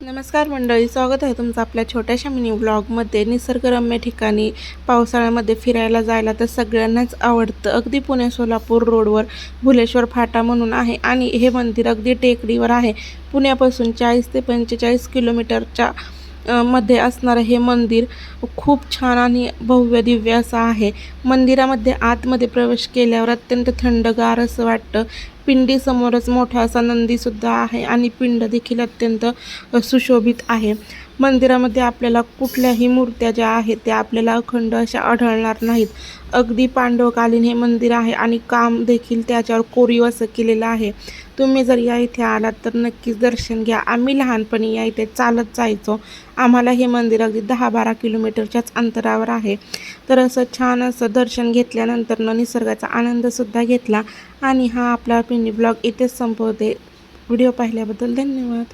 नमस्कार मंडळी स्वागत आहे तुमचं आपल्या छोट्याशा मिनी ब्लॉगमध्ये निसर्गरम्य ठिकाणी पावसाळ्यामध्ये फिरायला जायला तर सगळ्यांनाच आवडतं. अगदी पुणे सोलापूर रोडवर भुलेश्वर फाटा म्हणून आहे आणि हे मंदिर अगदी टेकडीवर आहे. पुण्यापासून चाळीस ते पंचेचाळीस किलोमीटरच्या मध्ये असणारं हे मंदिर खूप छान आणि भव्य दिव्य असं आहे. मंदिरामध्ये आतमध्ये प्रवेश केल्यावर अत्यंत थंडगार असं वाटतं. पिंडीसमोरच मोठा असा नंदीसुद्धा आहे आणि पिंड देखील अत्यंत सुशोभित आहे. मंदिरामध्ये आपल्याला कुठल्याही मूर्त्या ज्या आहेत त्या आपल्याला अखंड अशा आढळणार नाहीत. अगदी पांडवकालीन हे मंदिर आहे आणि काम देखील त्याच्यावर कोरीव असं केलेलं आहे. तुम्ही जर या इथे आलात तर नक्कीच दर्शन घ्या. आम्ही लहानपणी या इथे चालत जायचो. आम्हाला हे मंदिर अगदी दहा बारा किलोमीटरच्याच अंतरावर आहे. तर असं छान असं दर्शन घेतल्यानंतर निसर्गाचा आनंदसुद्धा घेतला. आणि हा आपला पिनी ब्लॉग इथेच संपवते. व्हिडिओ पाहिल्याबद्दल धन्यवाद.